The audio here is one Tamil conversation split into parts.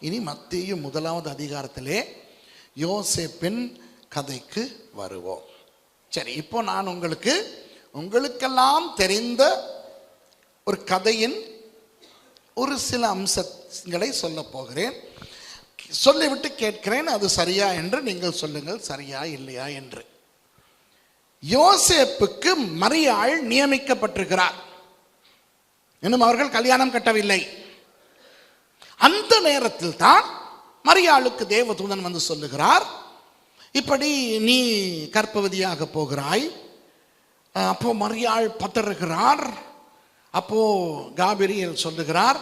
இனி மத்திய முதலாவது அதிகாரத்திலே யோசேப்பின் கதைக்கு வருவோம். சரி இப்போ நான் உங்களுக்கு உங்களுக்கெல்லாம் தெரிந்த ஒரு கதையின் ஒரு சில அம்சங்களை சொல்ல போகிறேன். சொல்லிவிட்டு கேட்கிறேன் அது சரியா என்று நீங்கள் சொல்லுங்கள் சரியா இல்லையா என்று. யோசேப்புக்கு மரியாள் நியமிக்கப்பட்டிருக்கிறார். இன்னும் அவர்கள் கல்யாணம் கட்டவில்லை. அந்த நேரத்தில் தான் மரியாளுக்கு தேவதூதன் வந்து சொல்லுகிறார் இப்படி நீ கற்பவதியாக போகிறாய் அப்போ மரியாள் பதறுகிறார். அப்போ காபிரியல் சொல்லுகிறார்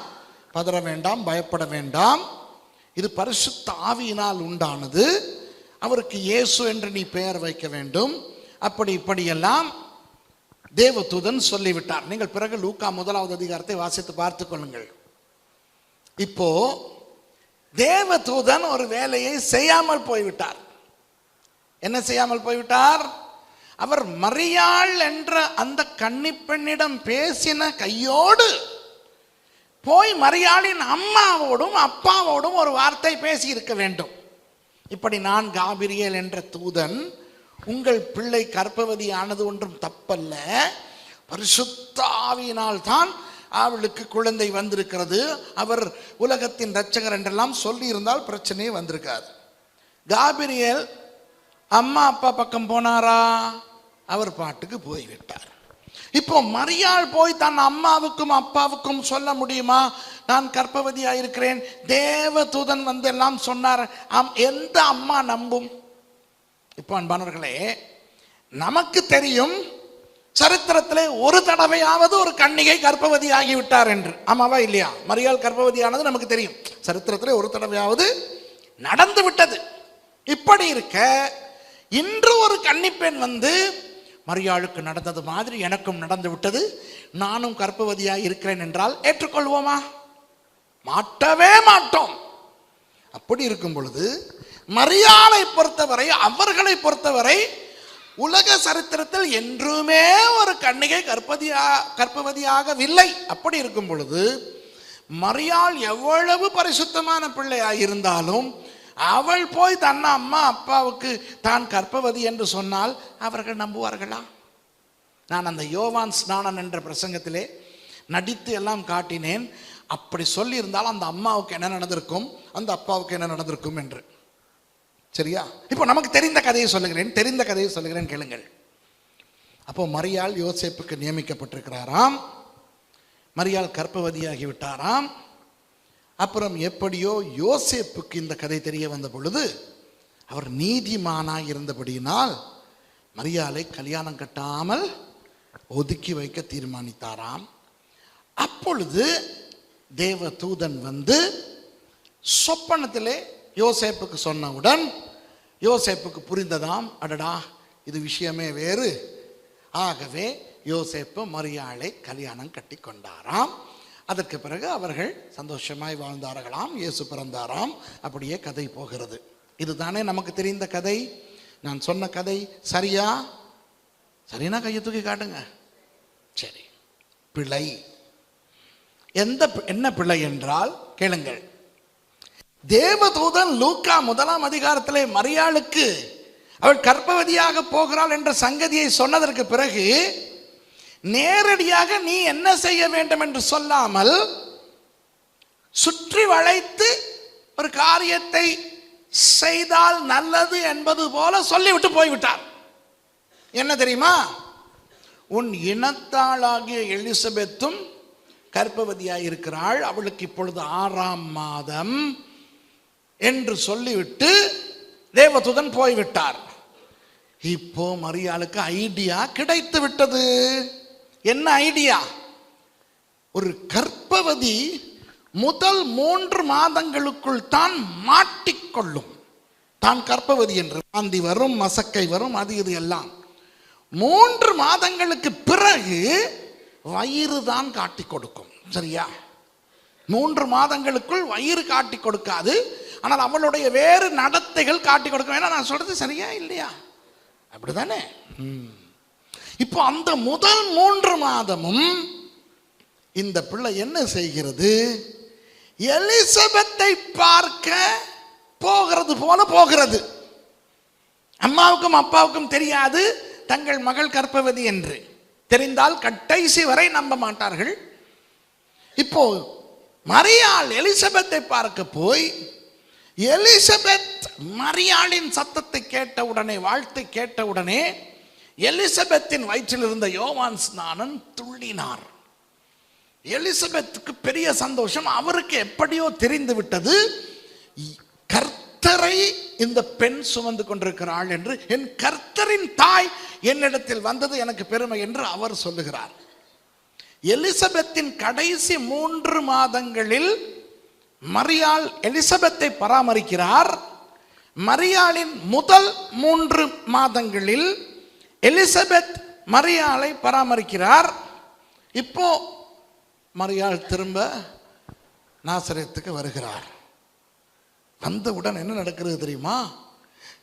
பதற வேண்டாம் பயப்பட வேண்டாம். இது பரிசுத்த ஆவியினால் உண்டானது. அவருக்கு இயேசு என்று நீ பெயர் வைக்க வேண்டும். அப்படி இப்படியெல்லாம் தேவதூதன் சொல்லிவிட்டார். நீங்கள் பிறகு லூக்கா முதலாவது அதிகாரத்தை வாசித்து பார்த்துக் கொள்ளுங்கள். இப்போ தேவதூதன் ஒரு வேலையை செய்யாமல் போய்விட்டார். என்ன செய்யாமல் போய்விட்டார்? அவர் மரியாள் என்ற அந்த கன்னிப்பெண்ணிடம் பேசின கையோடு போய் மரியாளின் அம்மாவோடும் அப்பாவோடும் ஒரு வார்த்தை பேசி இருக்க வேண்டும். இப்படி நான் காபிரியல் என்ற தூதன் உங்கள் பிள்ளை கற்பவதியானது ஒன்றும் தப்பல்ல. பரிசுத்தாவியினால் தான் அவளுக்கு குழந்தை வந்திருக்கிறது. அவர் உலகத்தின் ரட்சகர் என்றெல்லாம் சொல்லி இருந்தால் பிரச்சனையே வந்திருக்காது. காபிரியல் அம்மா அப்பா பக்கம் போனாரா? அவர் பாட்டுக்கு போய்விட்டார். இப்போ மரியாள் போய் தன் அம்மாவுக்கும் அப்பாவுக்கும் சொல்ல முடியுமா? நான் கர்ப்பவதியா இருக்கிறேன் தேவ தூதன் வந்து எல்லாம் சொன்னார் எந்த அம்மா நம்பும்? இப்போ அன்பானவர்களே நமக்கு தெரியும் சரித்திரத்திலே ஒரு தடவையாவது ஒரு கன்னிகை கர்ப்பவதி ஆகிவிட்டார் என்று. ஆமாவா இல்லையா? மரியாள் கர்ப்பவதியானது நமக்கு தெரியும். சரித்திரத்திலே ஒரு தடவையாவது நடந்து விட்டது. இப்படி இருக்க இன்று ஒரு கன்னிப்பெண் வந்து மரியாளுக்கு நடந்தது மாதிரி எனக்கும் நடந்து விட்டது. நானும் கர்ப்பவதியாக இருக்கிறேன் என்றால் ஏற்றுக்கொள்வோமா? மாட்டவே மாட்டோம். அப்படி இருக்கும் பொழுது மரியாதை பொறுத்தவரை அவர்களை பொறுத்தவரை உலக சரித்திரத்தில் என்றுமே ஒரு கண்ணிகை கற்பதியா கற்பவதியாகவில்லை. அப்படி இருக்கும் பொழுது மரியாள் எவ்வளவு பரிசுத்தமான பிள்ளையாக இருந்தாலும் அவள் போய் தன் அம்மா அப்பாவுக்கு தான் கற்பவதி என்று சொன்னால் அவர்கள் நம்புவார்களா? நான் அந்த யோவான் ஸ்நானன் என்ற பிரசங்கத்திலே நடித்து எல்லாம் காட்டினேன். அப்படி சொல்லியிருந்தால் அந்த அம்மாவுக்கு என்ன நடந்திருக்கும்? அந்த அப்பாவுக்கு என்ன நடந்திருக்கும் என்று. சரியா? இப்போ நமக்கு தெரிந்த கதையை சொல்லுகிறேன் தெரிந்த கதையை சொல்லுகிறேன் கேளுங்கள். அப்போ மரியாள் யோசேப்புக்கு நியமிக்கப்பட்டிருக்கிறாராம். மரியாள் கற்பவதியாகி விட்டாராம் அப்புறம் எப்படியோ யோசேப்புக்கு இந்த கதை தெரிய வந்த பொழுது அவர் நீதிமானாக இருந்தபடியினால் மரியாளை கல்யாணம் கட்டாமல் ஒதுக்கி வைக்க தீர்மானித்தாராம். அப்பொழுது தேவ தூதன் வந்து சொப்பனத்திலே யோசேப்புக்கு சொன்னவுடன் யோசேப்புக்கு புரிந்ததாம். அடடா இது விஷயமே வேறு. ஆகவே யோசேப்பு மரியாளை கல்யாணம் கட்டி கொண்டாராம். அதற்கு பிறகு அவர்கள் சந்தோஷமாய் வாழ்ந்தார்களாம். இயேசு பிறந்தாராம். அப்படியே கதை போகிறது. இதுதானே நமக்கு தெரிந்த கதை? நான் சொன்ன கதை சரியா? சரினா கையை தூக்கி காட்டுங்க. சரி. பிழை. எந்த என்ன பிழை என்றால் கேளுங்கள். தேவதூதன் லூக்கா முதலாம் அதிகாரத்திலே மரியாளுக்கு அவள் கர்ப்பவதியாக போகிறாள் என்ற சங்கதியை சொன்னதற்கு பிறகு நேரடியாக நீ என்ன செய்ய வேண்டும்? என்று சொல்லாமல் சுற்றி வளைத்து ஒரு காரியத்தை செய்தால் நல்லது என்பது போல சொல்லிவிட்டு போய்விட்டார். என்ன தெரியுமா? உன் இனத்தாளாகிய எலிசபெத்தும் கர்ப்பவதியாக இருக்கிறாள் அவளுக்கு இப்பொழுது ஆறாம் மாதம். என்று சொல்லிவிட்டு தேவதூதன் போய்விட்டார். இப்போ மரியாளுக்கு ஐடியா கிடைத்து விட்டது. என்ன ஐடியா? ஒரு கர்ப்பவதி முதல் மூன்று மாதங்களுக்குள் தான் மாட்டிக்கொள்ளும். தான் கர்ப்பவதி என்று வாந்தி வரும் மசக்கை வரும் அது இது எல்லாம். மூன்று மாதங்களுக்கு பிறகு வயிறு தான் காட்டி கொடுக்கும். சரியா? மூன்று மாதங்களுக்குள் வயிறு காட்டி கொடுக்காது. ஆனால் அவளுடைய வேறு நடத்தைகள் காட்டி கொடுக்கும். ஏன்னா நான் சொல்றது சரியா இல்லையா? அப்படிதானே? தானே இப்போ அந்த முதல் மூன்று மாதமும் இந்த பிள்ளை என்ன செய்கிறது? எலிசபெத்தை பார்க்க போகிறது போல போகிறது. அம்மாவுக்கும் அப்பாவுக்கும் தெரியாது தங்கள் மகள் கற்பவதி என்று. தெரிந்தால் கட்டைசி வரை நம்ப மாட்டார்கள். இப்போ மரியாள் எலிசபெத்தை பார்க்க போய் எலிசபெத் மரியாளின் சத்தத்தை கேட்ட உடனே வாழ்த்தை கேட்ட உடனே எலிசபெத்தின் வயிற்றில் இருந்த யோவான் ஸ்நானன் துள்ளினார். எலிசபெத்துக்கு பெரிய சந்தோஷம். அவருக்கு எப்படியோ தெரிந்து விட்டது கர்த்தரை இந்த பெண் சுமந்து கொண்டிருக்கிறாள் என்று என் கர்த்தரின் தாய் என்னிடத்தில் வந்தது எனக்கு பெருமை என்று அவர் சொல்லுகிறார். எலிசபெத்தின் கடைசி மூன்று மாதங்களில் மரியாள் எலிசபெத்தை பராமரிக்கிறார். மரியாளின் முதல் மூன்று மாதங்களில் எலிசபெத் மரியாளை பராமரிக்கிறார். இப்போ மரியாள் திரும்ப நாசரேத்துக்கு வருகிறார். வந்தவுடன் என்ன நடக்கிறது தெரியுமா?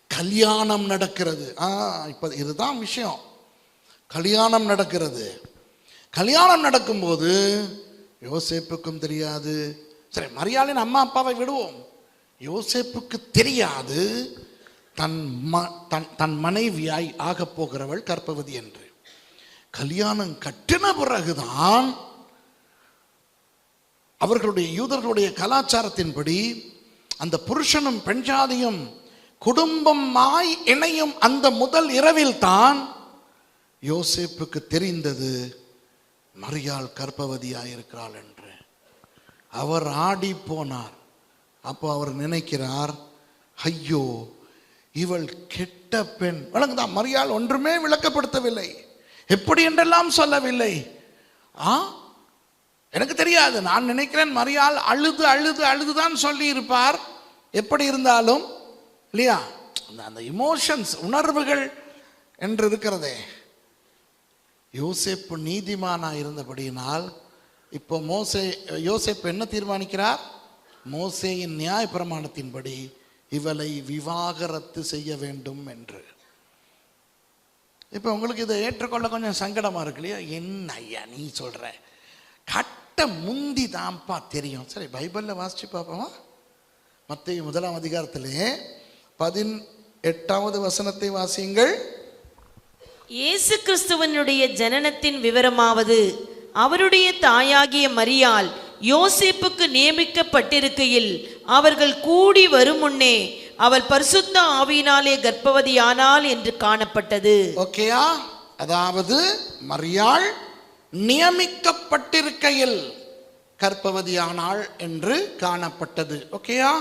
கல்யாணம் நடக்கிறது. ஆ இப்போ இதுதான் விஷயம். கல்யாணம் நடக்கிறது. கல்யாணம் நடக்கும்போது யோசேப்புக்கும் தெரியாது சரி மரியாளின் அம்மா அப்பாவை விடுவோம். யோசேப்புக்கு தெரியாது தன் ம தன் தன் மனைவியாய் ஆகப் போகிறவள் கற்பவதி என்று. கல்யாணம் கட்டின பிறகுதான் அவர்களுடைய யூதர்களுடைய கலாச்சாரத்தின்படி அந்த புருஷனும் பெண்ஜாதியும் குடும்பமாய் இணையும் அந்த முதல் இரவில் தான் யோசேப்புக்கு தெரிந்தது மரியாள் கற்பவதியாயிருக்கிறாள் என்று. அவர் ஆடி போனார். அப்போ அவர் நினைக்கிறார் ஐயோ இவள் கெட்ட பெண். வழங்குதான் மரியாள் ஒன்றுமே விளக்கப்படுத்தவில்லை. எப்படி என்றெல்லாம் சொல்லவில்லை. ஆ? எனக்கு தெரியாது. நான் நினைக்கிறேன் மரியாள் அழுது அழுது அழுதுதான் சொல்லி இருப்பார் எப்படி இருந்தாலும் இல்லையா? அந்த அந்த இமோஷன்ஸ் உணர்வுகள் என்று இருக்கிறதே. யோசிப்பு நீதிமானா இருந்தபடியினால் இப்போ மோசே யோசேப்பு என்ன தீர்மானிக்கிறார்? மோசேயின் நியாய பிரமாணத்தின்படி இவளை விவாகரத்து செய்ய வேண்டும் என்று. இப்போ உங்களுக்கு இதை ஏற்றுக்கொள்ள கொஞ்சம் சங்கடமா இருக்கு இல்லையா? என்ன ஐயா நீ சொல்ற? கட்ட முந்தி தான்ப்பா தெரியும். சரி பைபிளில் வாசிச்சு பார்ப்போமா? மத்திய முதலாம் அதிகாரத்திலே பதின் எட்டாவது வசனத்தை வாசியுங்கள். இயேசு கிறிஸ்துவனுடைய ஜனனத்தின் விவரமாவது அவருடைய தாயாகிய மரியாள் யோசிப்புக்கு நியமிக்கப்பட்டிருக்கையில் அவர்கள் கூடி வரும் முன்னே அவள் பரிசுத்த ஆவியினாலே கர்ப்பவதியானாள் என்று காணப்பட்டது. ஓகேயா அதாவது மரியாள் நியமிக்கப்பட்டிருக்கையில் கர்ப்பவதியானாள் என்று காணப்பட்டது. ஓகேயா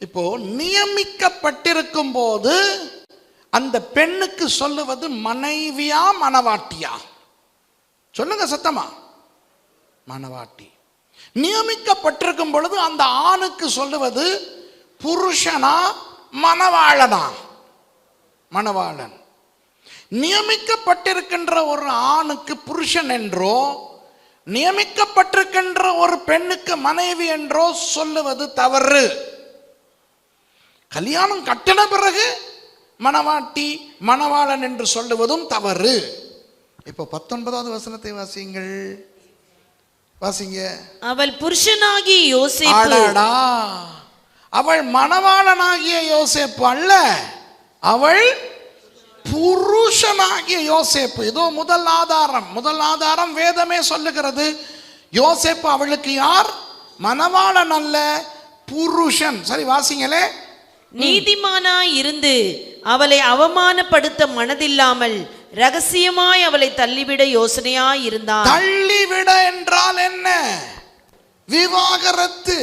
இப்போ நியமிக்கப்பட்டிருக்கும் போது அந்த பெண்ணுக்கு சொல்லுவது மனைவியா மனவாட்டியா? சொல்லுங்க சத்தமா. மனவாட்டி. நியமிக்கப்பட்டிருக்கும் பொழுது அந்த ஆணுக்கு சொல்லுவது புருஷனா மணவாளனா? மணவாளன். நியமிக்கப்பட்டிருக்கின்ற ஒரு ஆணுக்கு புருஷன் என்றோ நியமிக்கப்பட்டிருக்கின்ற ஒரு பெண்ணுக்கு மனைவி என்றோ சொல்லுவது தவறு. கல்யாணம் கட்டின பிறகு மணவாட்டி மணவாளன் என்று சொல்லுவதும் தவறு. இப்போ பத்தொன்பதாவது வசனத்தை வாசியுங்கள். வாசிங்க. அவள் புருஷனாகிய யோசேப்பு. அவள் மணவாளனாகிய யோசேப்பு அல்ல. அவள் புருஷனாகிய யோசேப்பு. இதோ முதல் ஆதாரம். முதல் ஆதாரம் வேதமே சொல்லுகிறது. யோசேப்பு அவளுக்கு யார்? மணவாளன் அல்ல புருஷன். சரி வாசிங்களே. நீதிமானாய் இருந்து அவளை அவமானப்படுத்த மனதில்லாமல் ரகசியமாய் அவளை தள்ளிவிட யோசனையாய் இருந்தான். தள்ளிவிட என்றால் என்ன? விவாகரத்து.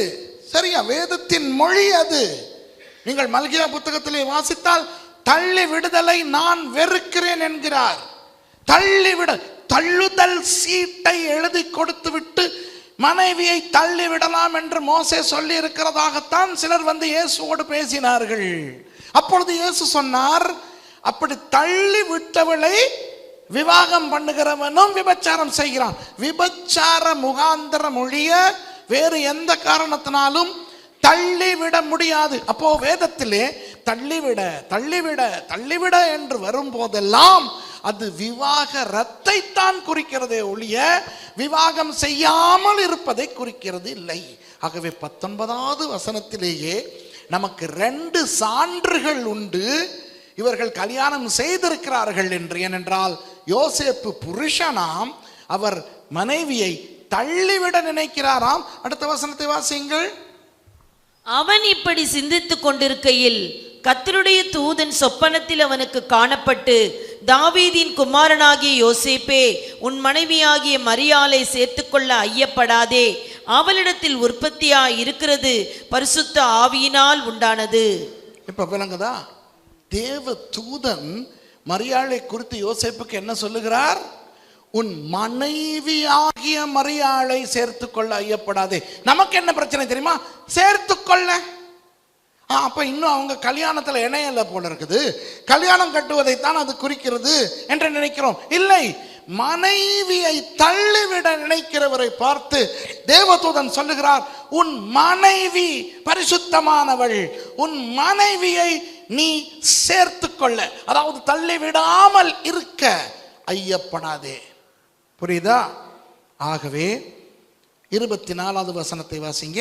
சரியா? வேதத்தின் மொழி அது. நீங்கள் மல்கியா புத்தகத்திலே வாசித்தால் தள்ளி விடுதலை நான் வெறுக்கிறேன் என்கிறார். தள்ளிவிட தள்ளுதல் சீட்டை எழுதி கொடுத்து விட்டு மனைவியை தள்ளி விடலாம் என்று மோசே சொல்லி இருக்கிறதாகத்தான் சிலர் வந்து இயேசுவோடு பேசினார்கள். அப்பொழுது இயேசு சொன்னார் அப்படி தள்ளி விட்டவளை விவாகம் பண்ணுகிறவனும் விபச்சாரம் செய்கிறான். விபச்சார முகாந்திர மொழிய வேறு எந்த காரணத்தினாலும் தள்ளிவிட முடியாது. அப்போ வேதத்திலே தள்ளிவிட தள்ளிவிட தள்ளிவிட என்று வரும்போதெல்லாம் அது விவாக ரத்தைத்தான் குறிக்கிறதே ஒழிய விவாகம் செய்யாமல் இருப்பதை குறிக்கிறது இல்லை. ஆகவே பத்தொன்பதாவது வசனத்திலேயே நமக்கு ரெண்டு சான்றுகள் உண்டு. இவர்கள் கல்யாணம் செய்திருக்கிறார்கள் என்று ஏனென்றால் யோசேப்பு புருஷனாம் அவர் மனைவியை தள்ளிவிட நினைக்கிறாராம். அடுத்த வசனத்தை வாசியுங்கள். அவன் இப்படி சிந்தித்துக் கொண்டிருக்கையில் கர்த்தருடைய தூதன் சொப்பனத்தில் அவனுக்கு காணப்பட்டு தாவீதின் குமாரனாகிய யோசேப்பே உன் மனைவியாகிய மரியாளை சேர்த்துக்கொள்ள ஐயப்படாதே. அவளிடத்தில் உற்பத்தியா இருக்கிறது பரிசுத்த ஆவியினால் உண்டானது. இப்ப விளங்குதா? தேவ தூதன் மரியாளை குறித்து யோசிப்புக்கு என்ன சொல்லுகிறார்? உன் மனைவி ஆகிய மரியாளை சேர்த்துக்கொள்ள ஐயப்படாதே. நமக்கு என்ன பிரச்சனை தெரியுமா? சேர்த்துக்கொள்ள. கொள்ள அப்ப இன்னும் அவங்க கல்யாணத்துல இணையல போல இருக்குது. கல்யாணம் கட்டுவதைத்தான் அது குறிக்கிறது என்று நினைக்கிறோம். இல்லை மனைவியை தள்ளிவிட நினைக்கிறவரை பார்த்து தேவதூதன் சொல்லுகிறார் உன் மனைவி பரிசுத்தமானவள். உன் மனைவியை நீ சேர்த்துக்கொள்ள அதாவது தள்ளிவிடாமல் இருக்க ஐயப்படாதே புரியுதா? ஆகவே இருபத்தி நாலாவது வசனத்தை வாசிங்க.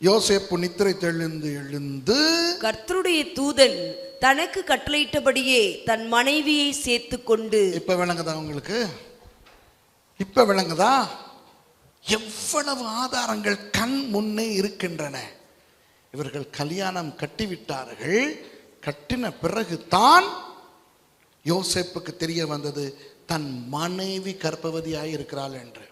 யோசேப்பு நித்திரை தெளிந்து எழுந்து கர்த்தருடைய தூதன் தனக்கு கட்டளையிட்டபடியே தன் மனைவியை சேர்த்து கொண்டு இப்ப விளங்குதா உங்களுக்கு? இப்ப விளங்குதா? எவ்வளவு ஆதாரங்கள் கண் முன்னே இருக்கின்றன. இவர்கள் கல்யாணம் கட்டிவிட்டார்கள். கட்டின பிறகு தான் யோசேப்புக்கு தெரிய வந்தது தன் மனைவி கற்பவதியாக இருக்கிறாள் என்று.